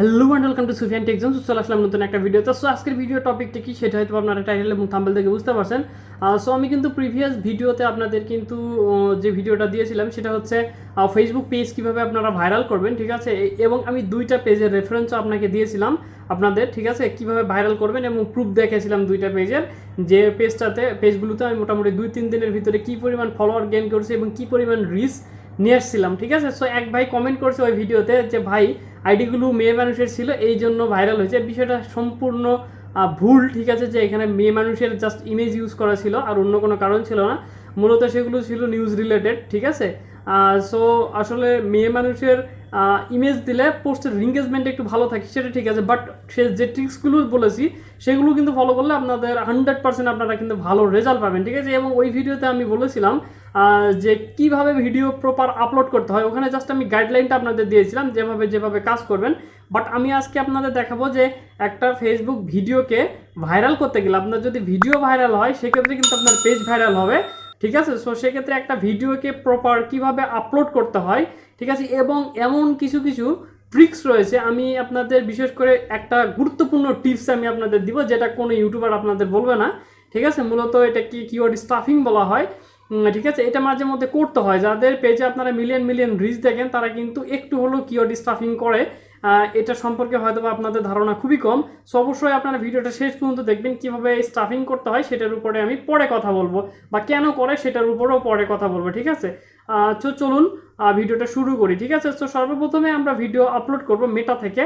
Hello and welcome to Sufiyan Tech Zone চলে আসলাম নতুন একটা ভিডিও তো সো আজকের ভিডিও টপিকটা কি সেটা হয়তো আপনারা টাইটেল এবং থাম্বেল থেকে বুঝতে পারছেন। সো আমি কিন্তু প্রিভিয়াস ভিডিওতে আপনাদের কিন্তু যে ভিডিওটা দিয়েছিলাম, সেটা হচ্ছে ফেসবুক পেজ কীভাবে আপনারা ভাইরাল করবেন, ঠিক আছে? এবং আমি দুইটা পেজের রেফারেন্সও আপনাকে দিয়েছিলাম আপনাদের, ঠিক আছে? কীভাবে ভাইরাল করবেন এবং প্রুফ দেখেছিলাম দুইটা পেজের যে পেজটাতে পেজগুলোতে আমি মোটামুটি দুই, তিন দিনের ভিতরে কী পরিমাণ ফলোয়ার গেইন করছি এবং কী পরিমাণ রিচ নিয়ে আসছিলাম, ঠিক আছে? সো এক ভাই কমেন্ট করছে ওই ভিডিওতে যে, ভাই আইডিগুলো মেয়ে মানুষের ছিল, এই জন্য ভাইরাল হয়েছে। বিষয়টা সম্পূর্ণ ভুল, ঠিক আছে? যে, এখানে মেয়ে মানুষের জাস্ট ইমেজ ইউজ করা ছিল, আর অন্য কোনো কারণ ছিল না। মূলত সেগুলো ছিল নিউজ রিলেটেড ঠিক আছে? সো আসলে মেয়ে মানুষের ইমেজ দিলে পোস্টের রিঙ্গেজমেন্ট একটু ভালো থাকে, সেটা ঠিক আছে বাট সে যে ট্রিক্সগুলো বলেছি, সেগুলো কিন্তু ফলো করলে আপনাদের হান্ড্রেড পার্সেন্ট আপনারা কিন্তু ভালো রেজাল্ট পাবেন, ঠিক আছে? এবং ওই ভিডিওতে আমি বলেছিলাম যে কীভাবে ভিডিও প্রপার আপলোড করতে হয়, ওখানে জাস্ট আমি গাইডলাইনটা আপনাদের দিয়েছিলাম, যেভাবে যেভাবে কাজ করবেন বাট আমি আজকে আপনাদের দেখাবো যে একটা ফেসবুক ভিডিওকে ভাইরাল করতে গেলে, আপনার যদি ভিডিও ভাইরাল হয়, সেক্ষেত্রে কিন্তু আপনার পেজ ভাইরাল হবে। ঠিক আছে? সো সেক্ষেত্রে একটা ভিডিওকে প্রপার কীভাবে আপলোড করতে হয়, ঠিক আছে? এবং এমন কিছু কিছু ট্রিক্স রয়েছে। আমি আপনাদের বিশেষ করে একটা গুরুত্বপূর্ণ টিপস আমি আপনাদের দিব, যেটা কোনো ইউটিউবার আপনাদের বলবে না, ঠিক আছে? মূলত এটা কি কিওয়ার্ড স্টাফিং বলা হয়। ঠিক আছে? এটা মাঝে মধ্যে করতে হয়। যাদের পেজে আপনারা মিলিয়ন মিলিয়ন রিচ দেখেন, তারা কিন্তু একটু হলেও কিওয়ার্ড স্টাফিং করে। এটা সম্পর্কে হয়তো বা আপনাদের ধারণা খুবই কম। সো অবশ্যই আপনারা ভিডিওটা শেষ পর্যন্ত দেখবেন, কীভাবে স্টাফিং করতে হয় সেটার উপরে আমি পরে কথা বলব বা কেন করে সেটার উপরেও পরে কথা বলব, ঠিক আছে? তো চলুন ভিডিওটা শুরু করি, ঠিক আছে? তো সর্বপ্রথমে আমরা ভিডিও আপলোড করব মেটা থেকে।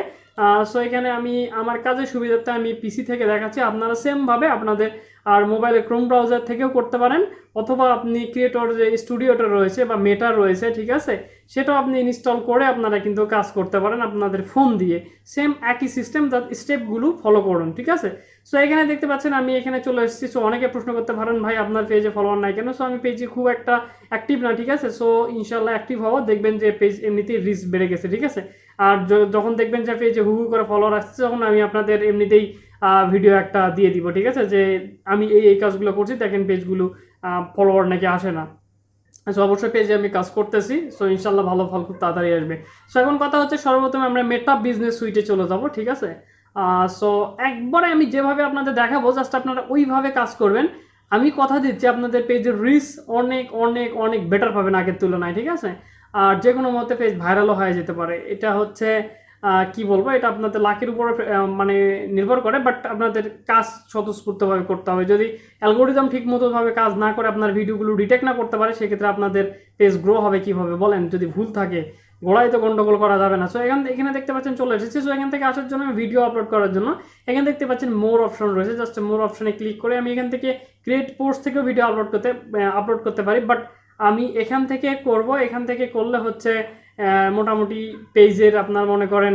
সো এখানে আমি, আমার কাজের সুবিধার্থে আমি পিসি থেকে দেখাচ্ছি। আপনারা সেমভাবে আপনাদের আর মোবাইলে ক্রোম ব্রাউজার থেকেও করতে পারেন। অথবা আপনি ক্রিয়েটর যে স্টুডিওটা রয়েছে বা মেটা রয়েছে, ঠিক আছে? সেটাও আপনি ইনস্টল করে আপনারা কিন্তু কাজ করতে পারেন আপনাদের ফোন দিয়ে। সেম একই সিস্টেম যার স্টেপগুলো ফলো করুন, ঠিক আছে? সো এখানে দেখতে পাচ্ছেন আমি এখানে চলে এসেছি। সো অনেকে প্রশ্ন করতে পারেন, ভাই, আপনার পেজে ফলোয়ার নাই কেন? সো আমি পেজে খুব একটা অ্যাক্টিভ না, ঠিক আছে? সো ইনশাল্লাহ অ্যাক্টিভ হওয়া দেখবেন যে পেজ এমনিতেই রিচ বেড়ে গেছে, ঠিক আছে? আর যখন দেখবেন যে পেজে হু হু করে ফলোয়ার আসছে, তখন আমি আপনাদের এমনিতেই ভিডিও একটা দিয়ে দিব, ঠিক আছে? যে আমি এই এই কাজগুলো করছি, দেখেন পেজগুলো ফলোয়ার নাকি আসে না। সো অবশ্যই পেজে আমি কাজ করতেছি। সো ইনশাল্লাহ ভালো ফল খুব তাড়াতাড়ি আসবে। সো এখন কথা হচ্ছে সর্বপ্রথমে আমরা মেটা বিজনেস সুইটে চলে যাব, ঠিক আছে? সো একবারে আমি যেভাবে আপনাদের দেখাবো জাস্ট আপনারা ওইভাবে কাজ করবেন। আমি কথা দিচ্ছি আপনাদের পেজের রিস অনেক অনেক অনেক বেটার পাবেন আগের তুলনায়, ঠিক আছে? আর যে কোনো মতে পেজ ভাইরালও হয়ে যেতে পারে। এটা হচ্ছে কি বলব, এটা আপনাদের লাকের উপরে মানে নির্ভর করে বাট আপনাদের কাজ স্বতঃস্ফূর্তভাবে করতে হবে। যদি অ্যালগোরিদম ঠিক মতোভাবে কাজ না করে আপনার ভিডিওগুলো ডিটেক্ট না করতে পারে, সেক্ষেত্রে আপনাদের পেজ গ্রো হবে কীভাবে, বলেন, যদি ভুল থাকে। গোড়ায় তো গন্ডগোল করা যাবে না। সো এখান এখানে দেখতে পাচ্ছেন, চলে এসেছে। সো এখান থেকে আসার জন্য আমি ভিডিও আপলোড করার জন্য, এখানে দেখতে পাচ্ছেন মোর অপশন রয়েছে। জাস্ট মোর অপশনে ক্লিক করে আমি এখান থেকে ক্রিয়েট পোস্ট থেকেও ভিডিও আপলোড করতে আপলোড করতে পারি। বাট আমি এখান থেকে করব, এখান থেকে করলে হচ্ছে মোটামুটি পেজের আপনার মনে করেন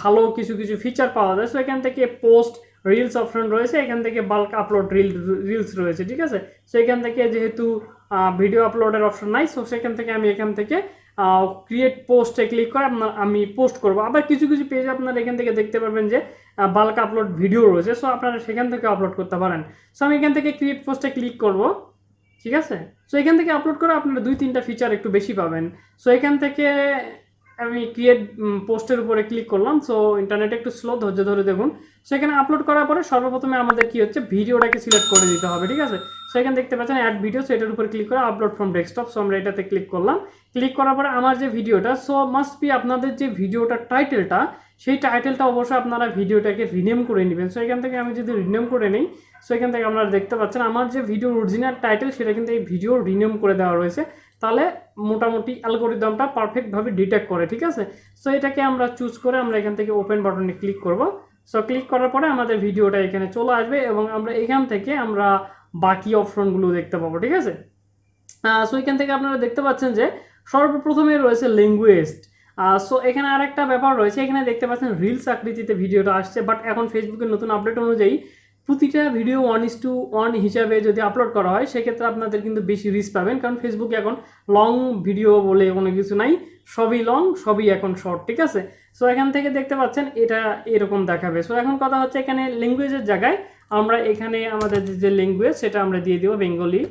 ভালো কিছু কিছু ফিচার পাওয়া যায়। সো এখান থেকে পোস্ট রিলস অপশন রয়েছে, এখান থেকে বাল্ক আপলোড রিল রিলস রয়েছে, ঠিক আছে? সো এখান থেকে যেহেতু ভিডিও আপলোডের অপশন নাই সো সেখান থেকে আমি এখান থেকে ক্রিয়েট পোস্টে ক্লিক করে আপনার আমি পোস্ট করব। আবার কিছু কিছু পেজ আপনারা এখান থেকে দেখতে পারবেন যে বাল্ক আপলোড ভিডিও রয়েছে। সো আপনারা সেখান থেকে আপলোড করতে পারেন। সো আমি এখান থেকে ক্রিয়েট পোস্টে ক্লিক করব। ঠিক আছে? সো এখান থেকে আপলোড করে আপনারা দুই, তিনটা ফিচার একটু বেশি পাবেন। সো এখান থেকে আমি ক্রিয়েট পোস্টের উপরে ক্লিক করলাম। সো ইন্টারনেট একটু স্লো ধৈর্য ধরে দেখুন। সেখানে আপলোড করার পরে সর্বপ্রথমে আমাদের কি হচ্ছে? ভিডিওটাকে সিলেক্ট করে দিতে হবে, ঠিক আছে? সো এখানে দেখতে পাচ্ছেন অ্যাড ভিডিও এটার উপর ক্লিক করে আপলোড ফ্রম ডেস্কটপ সো আমরা এটাতে ক্লিক করলাম। ক্লিক করার পরে আমার যে ভিডিওটা সো মাস্ট বি আপনাদের যে ভিডিওটার টাইটেলটা সেই টাইটেলটা অবশ্যই আপনারা ভিডিওটাকে রিনেম করে নেবেন। সো এখান থেকে আমি যদি রিনেম করে নিই সো এখান থেকে আপনারা দেখতে পাচ্ছেন, আমার যে ভিডিওর অরিজিনাল টাইটেল সেটা কিন্তু এই ভিডিও রিনেম করে দেওয়া রয়েছে। তাহলে মোটামুটি অ্যালগোরিদমটা পারফেক্টভাবে ডিটেক্ট করে, ঠিক আছে? সো এটাকে আমরা চুজ করে আমরা এখান থেকে ওপেন বাটনে ক্লিক করব। সো ক্লিক করার পরে আমাদের ভিডিওটা এখানে চলে আসবে এবং আমরা এখান থেকে আমরা বাকি অপশনগুলো দেখতে পাবো, ঠিক আছে? সো এখান থেকে আপনারা দেখতে পাচ্ছেন যে সর্বপ্রথমে রয়েছে ল্যাঙ্গুয়েজ সো এখানে আরেকটা ব্যাপার রয়েছে, এখানে দেখতে পাচ্ছেন রিলস আকৃতিতে ভিডিওটা আসছে বাট এখন ফেসবুকের নতুন আপডেট অনুযায়ী প্রতিটা video one is to one হিসাবে যদি আপলোড করা হয়, সেক্ষেত্রে আপনাদের কিন্তু বেশি রিচ পাবেন, কারণ ফেসবুকে এখন লং ভিডিও বলে কোনো কিছু নাই, সবই লং সবই এখন শর্ট ঠিক আছে? সো এখান থেকে দেখতে পাচ্ছেন এটা এরকম দেখাবে। সো এখন কথা হচ্ছে এখানে ল্যাঙ্গুয়েজের জায়গায় আমরা এখানে আমাদের যে ল্যাঙ্গুয়েজ সেটা আমরা দিয়ে দিব বেঙ্গলি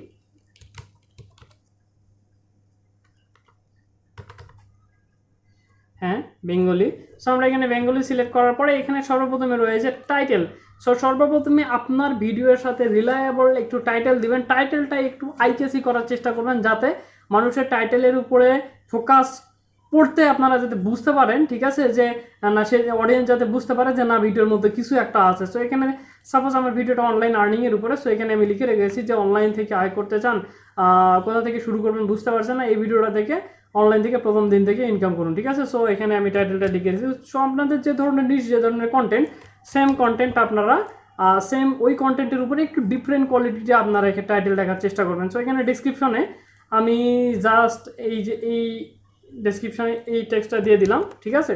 হ্যাঁ বেঙ্গলি। সো আমরা এখানে বেঙ্গলি সিলেক্ট করার পরে এখানে সর্বপ্রথমে রয়েছে টাইটেল সো সর্বপ্রথমে আপনার ভিডিওর সাথে রিলায়েবল একটু টাইটেল দিবেন। টাইটেলটা একটু আইকেসি করার চেষ্টা করবেন যাতে মানুষের টাইটেলের উপরে ফোকাস পড়তে আপনারা যাতে বুঝতে পারেন, ঠিক আছে? যে, না, সে অডিয়েন্স যাতে বুঝতে পারে যে, না ভিডিওর মধ্যে কিছু একটা আছে। সো এখানে সাপোজ আমার ভিডিওটা অনলাইন আর্নিংয়ের উপরে সো এখানে আমি লিখে রেখেছি যে অনলাইন থেকে আয় করতে চান কোথা থেকে শুরু করবেন বুঝতে পারছেন না? এই ভিডিওটা থেকে অনলাইন থেকে, প্রথম দিন থেকে ইনকাম করুন, ঠিক আছে? সো এখানে আমি টাইটেলটা লিখে দিচ্ছি সো আপনাদের যে ধরনের নিজ যে ধরনের কন্টেন্ট সেম কন্টেন্ট আপনারা সেম ওই কন্টেন্টের উপরে একটু ডিফারেন্ট কোয়ালিটিতে আপনারা এখানে টাইটেল দেখার চেষ্টা করবেন। সো এখানে ডিসক্রিপশনে আমি জাস্ট এই যে, এই ডিসক্রিপশনে এই টেক্সটটা দিয়ে দিলাম, ঠিক আছে?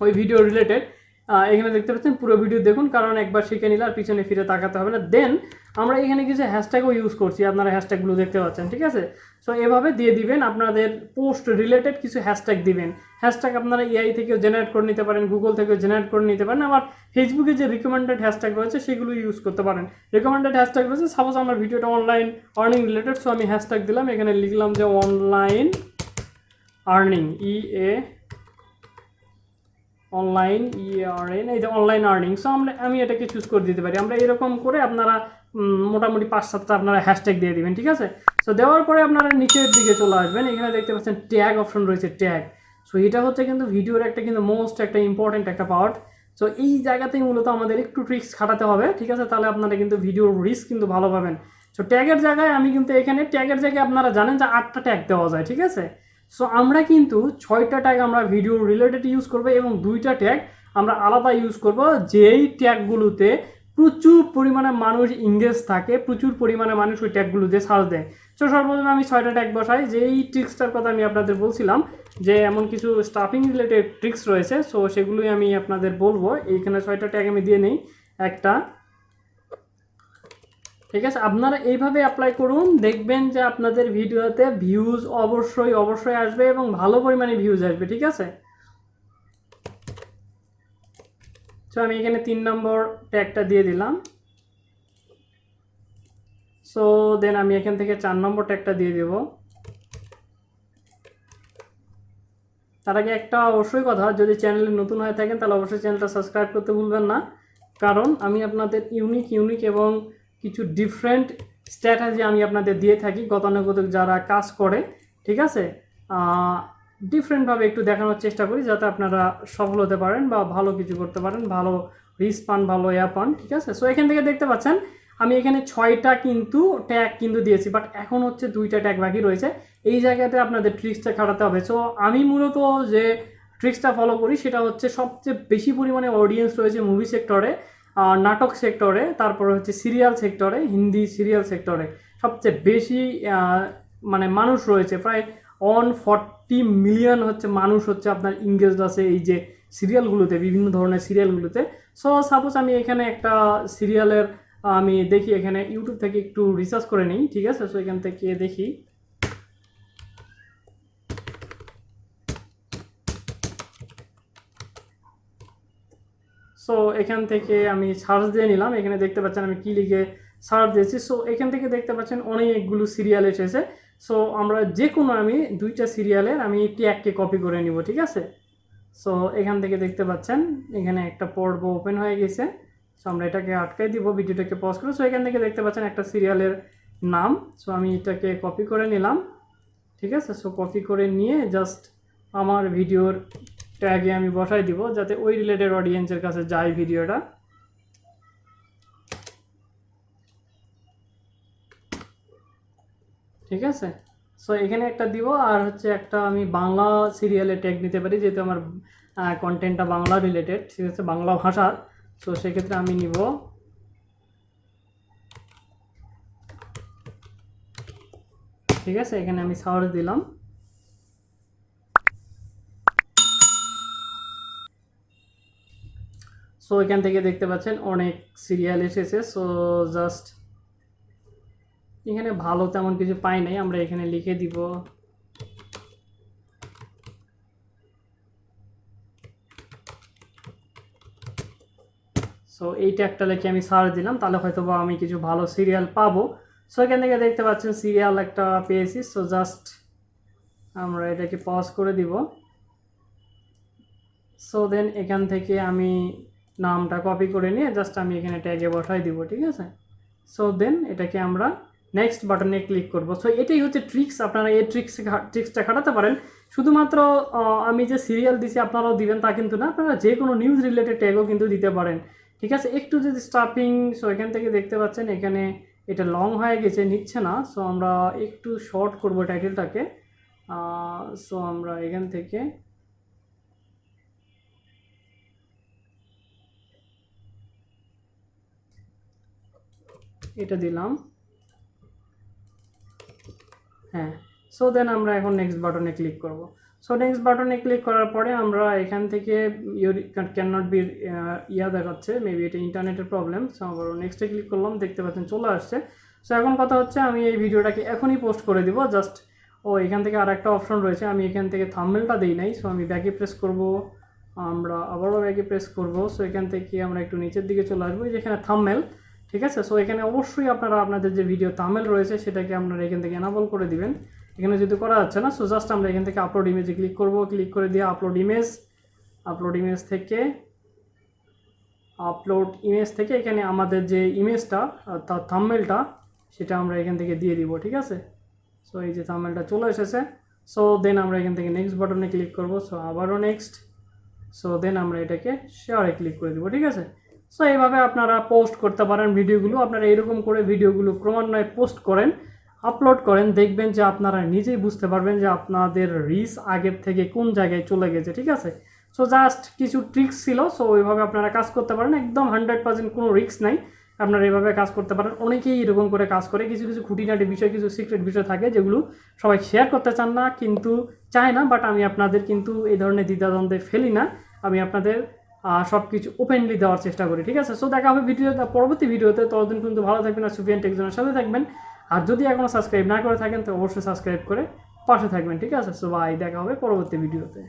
ওই ভিডিও রিলেটেড এখানে দেখতে পাচ্ছেন, পুরো ভিডিও দেখুন, কারণ একবার শিখে নিলে আর পিছনে ফিরে তাকাতে হবে না। দেন আমরা এখানে কিছু হ্যাশট্যাগও ইউজ করছি, আপনারা হ্যাশট্যাগুলো দেখতে পাচ্ছেন, ঠিক আছে? সো এভাবে দিয়ে দিবেন, আপনাদের পোস্ট রিলেটেড কিছু হ্যাশট্যাগ দিবেন। হ্যাশট্যাগ আপনারা এআই থেকেও জেনারেট করে নিতে পারেন গুগল থেকেও জেনারেট করে নিতে পারেন, আবার ফেসবুকে যে রিকমেন্ডেড হ্যাশট্যাগ রয়েছে, সেগুলো ইউজ করতে পারেন। রিকমেন্ডেড হ্যাশট্যাগ রয়েছে সাপোজ আমার ভিডিওটা অনলাইন আর্নিং রিলেটেড সো আমি হ্যাশট্যাগ দিলাম, এখানে লিখলাম যে অনলাইন আর্নিং ই এ অনলাইন ই আর এই যে অনলাইন আর্নিং সো আমরা, আমি এটাকে চুজ করে দিতে পারি। আমরা এরকম করে আপনারা মোটামুটি পাঁচ সাতটা আপনারা হ্যাশট্যাগ দিয়ে দিবেন, ঠিক আছে? সো দেওয়ার পরে আপনারা নিচের দিকে চলে আসবেন। এখানে দেখতে পাচ্ছেন ট্যাগ অপশন রয়েছে ট্যাগ সো এটা হচ্ছে কিন্তু ভিডিওর একটা কিন্তু মোস্ট একটা ইম্পর্টেন্ট একটা পার্ট সো এই জায়গাতেই মূলত আমাদের একটু ট্রিক্স খাটাতে হবে, ঠিক আছে? তাহলে আপনারা কিন্তু ভিডিওর রিস্ক কিন্তু ভালো পাবেন। সো ট্যাগের জায়গায় আমি কিন্তু এখানে ট্যাগের জায়গায় আপনারা জানেন যে আটটা ট্যাগ দেওয়া যায়, ঠিক আছে? সো আমরা কিন্তু ছয়টা ট্যাগ আমরা ভিডিও রিলেটেড ইউজ করব এবং দুইটা ট্যাগ আমরা আলাদা ইউজ করব। যেই ট্যাগগুলোতে প্রচুর পরিমাণে মানুষ ইংগেজ থাকে, প্রচুর পরিমাণে মানুষ ওই ট্যাগগুলোতে সার্চ দেয়। সো সর্বপ্রথমে আমি ছয়টা ট্যাগ বসাই। যেই ট্রিক্সটার কথা আমি আপনাদের বলছিলাম, যে এমন কিছু স্টাফিং রিলেটেড ট্রিক্স রয়েছে সো সেগুলোই আমি আপনাদের বলব। এইখানে ছয়টা ট্যাগ আমি দিয়ে নিই। একটা ঠিক আছে? আপনারা এইভাবে অ্যাপ্লাই করুন, দেখবেন যে আপনাদের ভিডিওতে ভিউজ অবশ্যই অবশ্যই আসবে এবং ভালো পরিমাণে ভিউজ আসবে, ঠিক আছে? সো আমি এখানে তিন নম্বর ট্যাগটা দিয়ে দিলাম। সো দেন আমি এখান থেকে চার নম্বর ট্যাগটা দিয়ে দেব। তার আগে একটা অবশ্যই কথা, যদি চ্যানেলে নতুন হয়ে থাকেন, তাহলে অবশ্যই চ্যানেলটা সাবস্ক্রাইব করতে ভুলবেন না। কারণ আমি আপনাদের ইউনিক ইউনিক এবং কিছু ডিফারেন্ট স্ট্র্যাটাজি আমি আপনাদের দিয়ে থাকি, গতানুগতিক যারা কাজ করে, ঠিক আছে? ডিফারেন্টভাবে একটু দেখানোর চেষ্টা করি যাতে আপনারা সফল হতে পারেন বা ভালো কিছু করতে পারেন, ভালো রিস পান, ভালো ইয়া পান, ঠিক আছে? সো এখান থেকে দেখতে পাচ্ছেন, আমি এখানে ছয়টা কিন্তু ট্যাগ কিন্তু দিয়েছি বাট এখন হচ্ছে দুইটা ট্যাগ বাকি রয়েছে। এই জায়গাতে আপনাদের ট্রিক্সটা খাটাতে হবে। সো আমি মূলত যে ট্রিক্সটা ফলো করি, সেটা হচ্ছে সবচেয়ে বেশি পরিমাণে অডিয়েন্স রয়েছে মুভি সেক্টরে নাটক সেক্টরে, তারপরে হচ্ছে সিরিয়াল সেক্টরে, হিন্দি সিরিয়াল সেক্টরে সবচেয়ে বেশি মানে মানুষ রয়েছে। প্রায় অন ফর্টি মিলিয়ন হচ্ছে মানুষ হচ্ছে আপনার ইংগেজড আছে এই যে সিরিয়ালগুলোতে, বিভিন্ন ধরনের সিরিয়ালগুলোতে। সো সাপোজ আমি এখানে একটা সিরিয়ালের, আমি দেখি এখানে ইউটিউব থেকে একটু রিসার্চ করে নিই, ঠিক আছে? সো এখান থেকে দেখি। সো এখান থেকে আমি সার্চ দিয়ে নিলাম। এখানে দেখতে পাচ্ছেন আমি কি লিখে সার্চ দিয়েছি। সো এখান থেকে দেখতে পাচ্ছেন অনেকগুলো সিরিয়াল এসেছে। সো আমরা যে কোনো আমি দুইটা সিরিয়ালের আমি ট্যাগকে কপি করে নিব, ঠিক আছে? সো এখান থেকে দেখতে পাচ্ছেন, এখানে একটা পর্ব ওপেন হয়ে গেছে। সো আমরা এটাকে আটকাই দিব, ভিডিওটাকে পজ করে। সো এখান থেকে দেখতে পাচ্ছেন একটা সিরিয়ালের নাম। সো আমি এটাকে কপি করে নিলাম, ঠিক আছে? সো কপি করে নিয়ে জাস্ট আমার ভিডিওর ট্যাগে আমি বসাই দিব, যাতে ওই রিলেটেড অডিয়েন্সের কাছে যায় ভিডিওটা। ঠিক আছে? সো এখানে একটা দিব, আর হচ্ছে একটা আমি বাংলা সিরিয়ালে ট্যাগ নিতে পারি, যেহেতু আমার কন্টেন্টটা বাংলা রিলেটেড ঠিক আছে? বাংলা ভাষা সো সেক্ষেত্রে আমি নিব। ঠিক আছে? এখানে আমি সার্চ দিলাম। সো এখান থেকে দেখতে পাচ্ছেন অনেক সিরিয়াল এসেছে। সো জাস্ট এখানে ভালো তেমন কিছু পাই নাই। আমরা এখানে লিখে দিব। সো এই ট্যাগটা লিখে আমি সার্চ দিলাম। তাহলে হয়তো বা আমি কিছু ভালো সিরিয়াল পাবো। সো এখান থেকে দেখতে পাচ্ছেন সিরিয়াল একটা পেয়েছি। সো জাস্ট আমরা এটাকে পজ করে দিব। সো দেন এখান থেকে আমি নামটা কপি করে নিয়ে জাস্ট আমি এখানে ট্যাগে বসাই দিব, ঠিক আছে? সো দেন এটাকে আমরা নেক্সট বাটনে ক্লিক করব। সো এটাই হচ্ছে ট্রিক্স আপনারা এই ট্রিক্স ট্রিক্সটা খাটাতে পারেন। শুধুমাত্র আমি যে সিরিয়াল দিছি আপনারাও দিবেন, তা কিন্তু না, আপনারা যে কোনো নিউজ রিলেটেড ট্যাগও কিন্তু দিতে পারেন। ঠিক আছে? একটু যদি স্টাফিং সো এখান থেকে দেখতে পাচ্ছেন, এখানে এটা লং হয়ে গেছে, নিচ্ছে না। সো আমরা একটু শর্ট করব টাইটেলটাকে সো আমরা এখান থেকে এটা দিলাম। হ্যাঁ সো দেন আমরা এখন নেক্সট বাটনে ক্লিক করব। সো নেক্সট বাটনে ক্লিক করার পরে আমরা এখান থেকে your can not be yeah দেখাচ্ছে মেবি এটা ইন্টারনেটের প্রবলেম সো আবার নেক্সটে ক্লিক করলাম, দেখতে পাচ্ছেন চলে আসছে। সো এখন কথা হচ্ছে আমি এই ভিডিওটাকে এখনই পোস্ট করে দিব জাস্ট ও, এখান থেকে আর একটা অপশন রয়েছে, আমি এখান থেকে থাম্বনেলটা দিই নাই সো আমি ব্যাকে প্রেস করব, আমরা আবারও ব্যাকে প্রেস করব সো এখান থেকে আমরা একটু নিচের দিকে চলে আসব যেখানে থাম্বনেল ঠিক আছে? সো এখানে অবশ্যই আপনারা আপনাদের যে ভিডিও তামেল রয়েছে, সেটাকে আপনারা এখান থেকে এনাবল করে দিবেন। এখানে যদি করা যাচ্ছে না সো জাস্ট আমরা এখান থেকে আপলোড ইমেজে ক্লিক করব। ক্লিক করে দিয়ে আপলোড ইমেজ আপলোড ইমেজ থেকে আপলোড ইমেজ থেকে এখানে আমাদের যে ইমেজটা তার থাম্বেলটা সেটা আমরা এখান থেকে দিয়ে দিব, ঠিক আছে? সো এই যে থাম্বেলটা চলে এসেছে। সো দেন আমরা এখান থেকে নেক্সট বাটনে ক্লিক করব। সো আবারও নেক্সট সো দেন আমরা এটাকে শেয়ারে ক্লিক করে দিব, ঠিক আছে? সো এইভাবে আপনারা পোস্ট করতে পারেন ভিডিওগুলো আপনারা এরকম করে ভিডিওগুলো ক্রমান্বয়ে পোস্ট করেন আপলোড করেন, দেখবেন যে আপনারা নিজেই বুঝতে পারবেন যে আপনাদের রিস আগের থেকে কোন জায়গায় চলে গেছে, ঠিক আছে? সো জাস্ট কিছু ট্রিক্স ছিল। সো ওইভাবে আপনারা কাজ করতে পারেন। একদম হান্ড্রেড পার্সেন্ট কোনো রিস্ক নাই। আপনারা এভাবে কাজ করতে পারেন। অনেকেই এরকম করে কাজ করে। কিছু কিছু খুঁটিনাটি বিষয়, কিছু সিক্রেট বিষয় থাকে যেগুলো সবাই শেয়ার করতে চান না, কিন্তু চায় না। বাট আমি আপনাদের কিন্তু এই ধরনের দ্বিধাদ্বন্দ্বে ফেলি না। আমি আপনাদের সব কিছু ওপেনলি দেওয়ার চেষ্টা করি, ঠিক আছে? সো দেখা হবে ভিডিও পরবর্তী ভিডিওতে ততদিন কিন্তু ভালো থাকবেন আর সুফিয়ান টেকজনের সাথে থাকবেন। আর যদি এখনও সাবস্ক্রাইব না করে থাকেন, তো অবশ্যই সাবস্ক্রাইব করে পাশে থাকবেন, ঠিক আছে? সো বাই দেখা হবে পরবর্তী ভিডিওতে